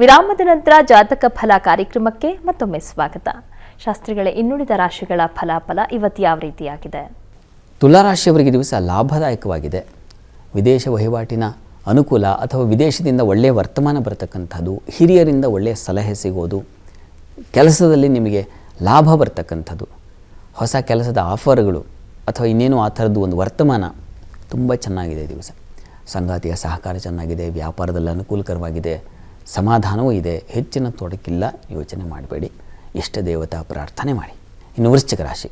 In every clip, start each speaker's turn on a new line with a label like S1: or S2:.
S1: ವಿರಾಮದ ನಂತರ ಜಾತಕ ಫಲ ಕಾರ್ಯಕ್ರಮಕ್ಕೆ ಮತ್ತೊಮ್ಮೆ ಸ್ವಾಗತ. ಶಾಸ್ತ್ರಿಗಳೇ, ಇನ್ನುಳಿದ ರಾಶಿಗಳ ಫಲಾಫಲ ಇವತ್ತು ಯಾವ ರೀತಿಯಾಗಿದೆ?
S2: ತುಲಾರಾಶಿಯವರಿಗೆ ದಿವಸ ಲಾಭದಾಯಕವಾಗಿದೆ. ವಿದೇಶ ವಹಿವಾಟಿನ ಅನುಕೂಲ ಅಥವಾ ವಿದೇಶದಿಂದ ಒಳ್ಳೆಯ ವರ್ತಮಾನ ಬರತಕ್ಕಂಥದ್ದು, ಹಿರಿಯರಿಂದ ಒಳ್ಳೆಯ ಸಲಹೆ ಸಿಗೋದು, ಕೆಲಸದಲ್ಲಿ ನಿಮಗೆ ಲಾಭ ಬರ್ತಕ್ಕಂಥದ್ದು, ಹೊಸ ಕೆಲಸದ ಆಫರ್ಗಳು ಅಥವಾ ಇನ್ನೇನು ಆ ಥರದ್ದು ಒಂದು ವರ್ತಮಾನ ತುಂಬ ಚೆನ್ನಾಗಿದೆ ದಿವಸ. ಸಂಗಾತಿಯ ಸಹಕಾರ ಚೆನ್ನಾಗಿದೆ, ವ್ಯಾಪಾರದಲ್ಲಿ ಅನುಕೂಲಕರವಾಗಿದೆ ಸಮಾಧಾನವೂ ಇದೆ, ಹೆಚ್ಚಿನ ತೊಡಕಿಲ್ಲ, ಯೋಚನೆ ಮಾಡಬೇಡಿ. ಇಷ್ಟ ದೇವತಾ ಪ್ರಾರ್ಥನೆ ಮಾಡಿ. ಇನ್ನು ವೃಶ್ಚಿಕ ರಾಶಿ.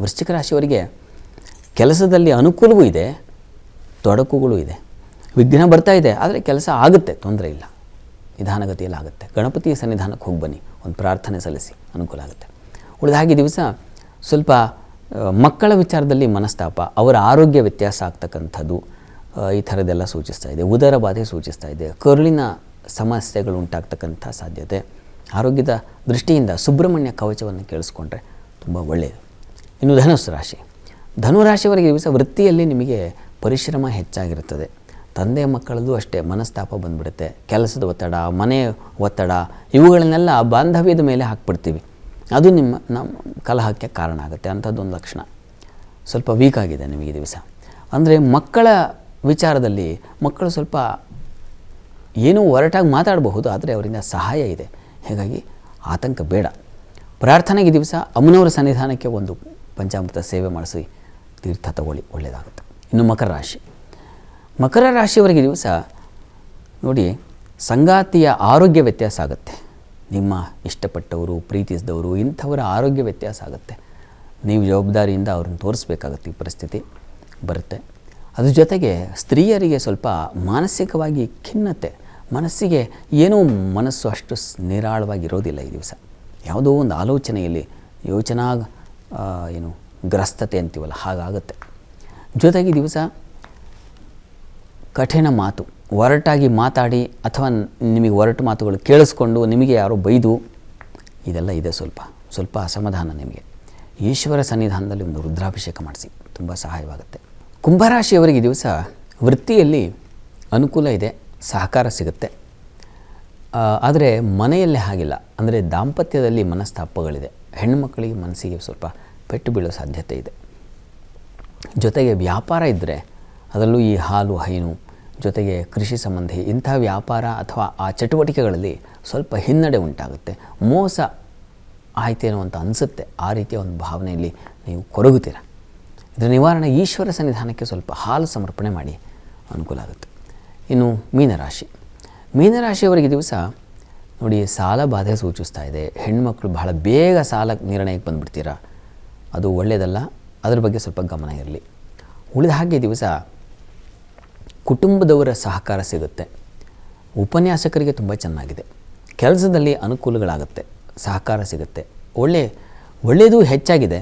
S2: ವೃಶ್ಚಿಕ ರಾಶಿಯವರಿಗೆ ಕೆಲಸದಲ್ಲಿ ಅನುಕೂಲವೂ ಇದೆ, ತೊಡಕುಗಳು ಇದೆ. ವಿಘ್ನ ಬರ್ತಾ ಇದೆ, ಆದರೆ ಕೆಲಸ ಆಗುತ್ತೆ, ತೊಂದರೆ ಇಲ್ಲ. ನಿಧಾನಗತಿಯಲ್ಲಿ ಆಗುತ್ತೆ. ಗಣಪತಿ ಸನ್ನಿಧಾನಕ್ಕೆ ಹೋಗಿ ಬನ್ನಿ, ಒಂದು ಪ್ರಾರ್ಥನೆ ಸಲ್ಲಿಸಿ, ಅನುಕೂಲ ಆಗುತ್ತೆ. ಉಳಿದ ಹಾಗೆ ದಿವಸ ಸ್ವಲ್ಪ ಮಕ್ಕಳ ವಿಚಾರದಲ್ಲಿ ಮನಸ್ತಾಪ, ಅವರ ಆರೋಗ್ಯ ವ್ಯತ್ಯಾಸ ಆಗ್ತಕ್ಕಂಥದ್ದು ಈ ಥರದ್ದೆಲ್ಲ ಸೂಚಿಸ್ತಾ ಇದೆ. ಉದರ ಬಾಧೆ ಸೂಚಿಸ್ತಾ ಇದೆ. ಕರುಳಿನ ಸಮಸ್ಯೆಗಳು ಉಂಟಾಗ್ತಕ್ಕಂಥ ಸಾಧ್ಯತೆ. ಆರೋಗ್ಯದ ದೃಷ್ಟಿಯಿಂದ ಸುಬ್ರಹ್ಮಣ್ಯ ಕವಚವನ್ನು ಕೇಳಿಸ್ಕೊಂಡ್ರೆ ತುಂಬ ಒಳ್ಳೆಯದು. ಇನ್ನು ಧನುಸ್ಸು ರಾಶಿ. ಧನುರಾಶಿಯವರಿಗೆ ದಿವಸ ವೃತ್ತಿಯಲ್ಲಿ ನಿಮಗೆ ಪರಿಶ್ರಮ ಹೆಚ್ಚಾಗಿರುತ್ತದೆ. ತಂದೆ ಮಕ್ಕಳದ್ದು ಅಷ್ಟೇ ಮನಸ್ತಾಪ ಬಂದ್ಬಿಡುತ್ತೆ. ಕೆಲಸದ ಒತ್ತಡ, ಮನೆ ಒತ್ತಡ, ಇವುಗಳನ್ನೆಲ್ಲ ಬಾಂಧವ್ಯದ ಮೇಲೆ ಹಾಕ್ಬಿಡ್ತೀವಿ. ಅದು ನಿಮ್ಮ, ನಮ್ಮ ಕಲಹಕ್ಕೆ ಕಾರಣ ಆಗುತ್ತೆ. ಅಂಥದ್ದೊಂದು ಲಕ್ಷಣ. ಸ್ವಲ್ಪ ವೀಕ್ ಆಗಿದೆ ನಿಮಗೆ ದಿವಸ. ಅಂದರೆ ಮಕ್ಕಳ ವಿಚಾರದಲ್ಲಿ ಮಕ್ಕಳು ಸ್ವಲ್ಪ ಏನೂ ಒರಟಾಗಿ ಮಾತಾಡಬಹುದು, ಆದರೆ ಅವರಿಂದ ಸಹಾಯ ಇದೆ. ಹೀಗಾಗಿ ಆತಂಕ ಬೇಡ. ಪ್ರಾರ್ಥನೆಗೆ ದಿವಸ ಅಮ್ಮನವರ ಸನ್ನಿಧಾನಕ್ಕೆ ಒಂದು ಪಂಚಾಮೃತ ಸೇವೆ ಮಾಡಿಸಿ ತೀರ್ಥ ತಗೊಳ್ಳಿ, ಒಳ್ಳೆಯದಾಗುತ್ತೆ. ಇನ್ನು ಮಕರ ರಾಶಿ. ಮಕರ ರಾಶಿಯವರಿಗೆ ದಿವಸ ನೋಡಿ, ಸಂಗಾತಿಯ ಆರೋಗ್ಯ ವ್ಯತ್ಯಾಸ ಆಗುತ್ತೆ. ನಿಮ್ಮ ಇಷ್ಟಪಟ್ಟವರು, ಪ್ರೀತಿಸಿದವರು, ಇಂಥವರ ಆರೋಗ್ಯ ವ್ಯತ್ಯಾಸ ಆಗುತ್ತೆ. ನೀವು ಜವಾಬ್ದಾರಿಯಿಂದ ಅವ್ರನ್ನ ತೋರಿಸ್ಬೇಕಾಗತ್ತೆ ಈ ಪರಿಸ್ಥಿತಿ ಬರುತ್ತೆ. ಅದ್ರ ಜೊತೆಗೆ ಸ್ತ್ರೀಯರಿಗೆ ಸ್ವಲ್ಪ ಮಾನಸಿಕವಾಗಿ ಖಿನ್ನತೆ, ಮನಸ್ಸಿಗೆ ಏನೂ ಮನಸ್ಸು ಅಷ್ಟು ನಿರಾಳವಾಗಿರೋದಿಲ್ಲ ಈ ದಿವಸ. ಯಾವುದೋ ಒಂದು ಆಲೋಚನೆಯಲ್ಲಿ ಯೋಚನಾ ಏನು ಗ್ರಸ್ತತೆ ಅಂತೀವಲ್ಲ, ಹಾಗಾಗುತ್ತೆ. ಜೊತೆಗೆ ದಿವಸ ಕಠಿಣ ಮಾತು, ಒರಟಾಗಿ ಮಾತಾಡಿ ಅಥವಾ ನಿಮಗೆ ಒರಟು ಮಾತುಗಳು ಕೇಳಿಸ್ಕೊಂಡು ನಿಮಗೆ ಯಾರೋ ಬೈದು, ಇದೆಲ್ಲ ಇದೆ ಸ್ವಲ್ಪ ಸ್ವಲ್ಪ ಅಸಮಾಧಾನ ನಿಮಗೆ. ಈಶ್ವರ ಸನ್ನಿಧಾನದಲ್ಲಿ ಒಂದು ರುದ್ರಾಭಿಷೇಕ ಮಾಡಿಸಿ, ತುಂಬ ಸಹಾಯವಾಗುತ್ತೆ. ಕುಂಭರಾಶಿಯವರಿಗೆ ದಿವಸ ವೃತ್ತಿಯಲ್ಲಿ ಅನುಕೂಲ ಇದೆ, ಸಹಕಾರ ಸಿಗುತ್ತೆ. ಆದರೆ ಮನೆಯಲ್ಲಿ ಹಾಗಿಲ್ಲ. ಅಂದರೆ ದಾಂಪತ್ಯದಲ್ಲಿ ಮನಸ್ತಾಪಗಳಿದೆ. ಹೆಣ್ಣುಮಕ್ಕಳಿಗೆ ಮನಸ್ಸಿಗೆ ಸ್ವಲ್ಪ ಪೆಟ್ಟು ಬೀಳೋ ಸಾಧ್ಯತೆ ಇದೆ. ಜೊತೆಗೆ ವ್ಯಾಪಾರ ಇದ್ದರೆ ಅದರಲ್ಲೂ ಈ ಹಾಲು, ಹೈನು, ಜೊತೆಗೆ ಕೃಷಿ ಸಂಬಂಧಿ ಇಂಥ ವ್ಯಾಪಾರ ಅಥವಾ ಆ ಚಟುವಟಿಕೆಗಳಲ್ಲಿ ಸ್ವಲ್ಪ ಹಿನ್ನಡೆ ಉಂಟಾಗುತ್ತೆ. ಮೋಸ ಆಯ್ತೇನೋ ಅಂತ ಅನಿಸುತ್ತೆ. ಆ ರೀತಿಯ ಒಂದು ಭಾವನೆಯಲ್ಲಿ ನೀವು ಕೊರಗುತ್ತೀರ? ಇದರ ನಿವಾರಣೆ ಈಶ್ವರ ಸನ್ನಿಧಾನಕ್ಕೆ ಸ್ವಲ್ಪ ಹಾಲು ಸಮರ್ಪಣೆ ಮಾಡಿ ಅನುಕೂಲ ಆಗುತ್ತೆ. ಇನ್ನು ಮೀನರಾಶಿ. ಮೀನರಾಶಿಯವರಿಗೆ ದಿವಸ ನೋಡಿ ಸಾಲ ಬಾಧೆ ಸೂಚಿಸ್ತಾ ಇದೆ. ಹೆಣ್ಮಕ್ಳು ಬಹಳ ಬೇಗ ಸಾಲ ನಿರ್ಣಯಕ್ಕೆ ಬಂದುಬಿಡ್ತೀರಾ? ಅದು ಒಳ್ಳೆಯದಲ್ಲ ಅದ್ರ ಬಗ್ಗೆ ಸ್ವಲ್ಪ ಗಮನ ಇರಲಿ. ಉಳಿದ ಹಾಗೆ ದಿವಸ ಕುಟುಂಬದವರ ಸಹಕಾರ ಸಿಗುತ್ತೆ. ಉಪನ್ಯಾಸಕರಿಗೆ ತುಂಬ ಚೆನ್ನಾಗಿದೆ. ಕೆಲಸದಲ್ಲಿ ಅನುಕೂಲಗಳಾಗುತ್ತೆ, ಸಹಕಾರ ಸಿಗುತ್ತೆ. ಒಳ್ಳೆ, ಒಳ್ಳೆಯದು ಹೆಚ್ಚಾಗಿದೆ.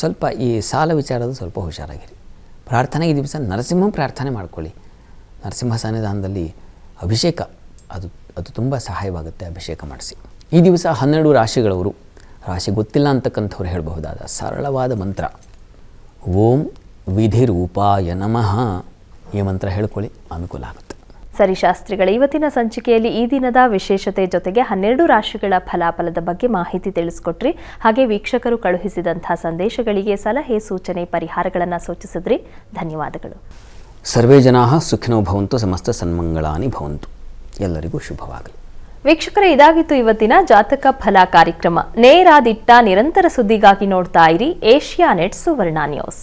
S2: ಸ್ವಲ್ಪ ಈ ಸಾಲ ವಿಚಾರದ ಸ್ವಲ್ಪ ಹುಷಾರಾಗಿರಿ. ಪ್ರಾರ್ಥನೆಗೆ ಈ ದಿವಸ ನರಸಿಂಹ ಪ್ರಾರ್ಥನೆ ಮಾಡ್ಕೊಳ್ಳಿ. ನರಸಿಂಹ ಸನ್ನಿಧಾನದಲ್ಲಿ ಅಭಿಷೇಕ, ಅದು ಅದು ತುಂಬ ಸಹಾಯವಾಗುತ್ತೆ ಅಭಿಷೇಕ ಮಾಡಿಸಿ. ಈ ದಿವಸ ಹನ್ನೆರಡು ರಾಶಿಗಳವರು, ರಾಶಿ ಗೊತ್ತಿಲ್ಲ ಅಂತಕ್ಕಂಥವ್ರು ಹೇಳಬಹುದಾದ ಸರಳವಾದ ಮಂತ್ರ. ಓಂ ವಿಧಿರೂಪಾಯ ನಮಃ, ಈ ಮಂತ್ರ ಹೇಳ್ಕೊಳ್ಳಿ, ಅನುಕೂಲ ಆಗುತ್ತೆ.
S1: ಸರಿ ಶಾಸ್ತ್ರಿಗಳ ಇವತ್ತಿನ ಸಂಚಿಕೆಯಲ್ಲಿ ಈ ದಿನದ ವಿಶೇಷತೆ ಜೊತೆಗೆ ಹನ್ನೆರಡು ರಾಶಿಗಳ ಫಲಾಫಲದ ಬಗ್ಗೆ ಮಾಹಿತಿ ತಿಳಿಸ್ಕೊಟ್ರಿ. ಹಾಗೆ ವೀಕ್ಷಕರು ಕಳುಹಿಸಿದಂತಹ ಸಂದೇಶಗಳಿಗೆ ಸಲಹೆ ಸೂಚನೆ ಪರಿಹಾರಗಳನ್ನು ಸೂಚಿಸಿದ್ರಿ. ಧನ್ಯವಾದಗಳು.
S2: ಸರ್ವೇ ಜನಾ ಸುಖಿನೋ ಭವಂತು ಸಮಸ್ತ ಸನ್ಮಂಗಳಾನಿ ಭವಂತು. ಎಲ್ಲರಿಗೂ ಶುಭವಾಗಲಿ.
S1: ವೀಕ್ಷಕರೇ ಇದಾಗಿತ್ತು ಇವತ್ತಿನ ಜಾತಕ ಫಲ ಕಾರ್ಯಕ್ರಮ. ನೇರಾದಿಟ್ಟ ನಿರಂತರ ಸುದ್ದಿಗಾಗಿ ನೋಡ್ತಾ ಇರಿ Asianet Suvarna news.